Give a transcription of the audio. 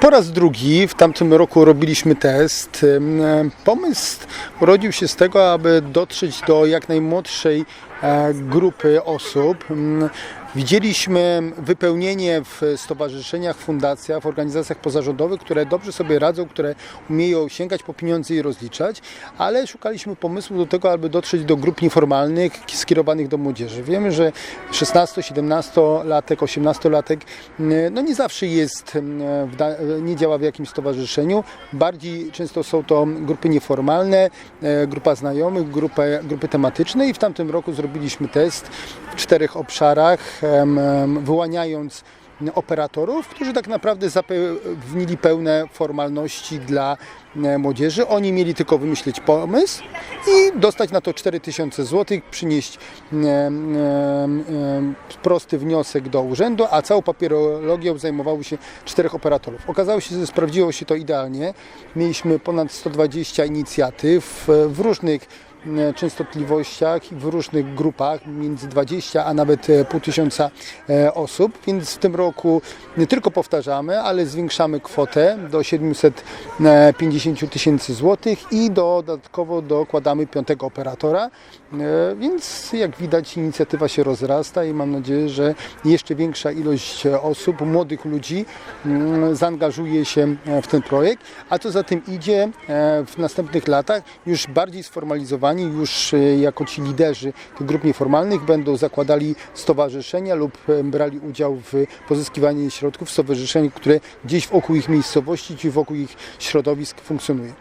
Po raz drugi w tamtym roku robiliśmy test. Em, Pomysł urodził się z tego, aby dotrzeć do jak najmłodszej e, grupy osób. Widzieliśmy wypełnienie w stowarzyszeniach, fundacjach, w organizacjach pozarządowych, które dobrze sobie radzą, które umieją sięgać po pieniądze i rozliczać, ale szukaliśmy pomysłu do tego, aby dotrzeć do grup nieformalnych skierowanych do młodzieży. Wiemy, że 16, 17-latek, 18-latek no nie zawsze jest, da- nie działa w jakimś stowarzyszeniu. Bardziej często są to grupy nieformalne, e, grupa znajomych, grupy, grupy tematyczne i w tamtym roku zrobiliśmy test w czterech obszarach, wyłaniając operatorów, którzy tak naprawdę zapewnili pełne formalności dla młodzieży. Oni mieli tylko wymyślić pomysł i dostać na to 4000 zł, przynieść prosty wniosek do urzędu, a całą papierologią zajmowało się czterech operatorów. Okazało się, że sprawdziło się to idealnie. Mieliśmy ponad 120 inicjatyw w różnych częstotliwościach i w różnych grupach, między 20 a nawet e, pół tysiąca e, osób, więc w tym roku nie tylko powtarzamy, ale zwiększamy kwotę do 750 tysięcy złotych i dodatkowo dokładamy piątego operatora, E, więc jak widać inicjatywa się rozrasta i mam nadzieję, że jeszcze większa ilość e, osób, młodych ludzi mm, zaangażuje się e, w ten projekt, a co za tym idzie e, w następnych latach już bardziej sformalizowani, już e, jako ci liderzy tych grup nieformalnych będą zakładali stowarzyszenia lub e, brali udział w pozyskiwaniu środków w stowarzyszeniu, które gdzieś wokół ich miejscowości czy wokół ich środowisk funkcjonuje.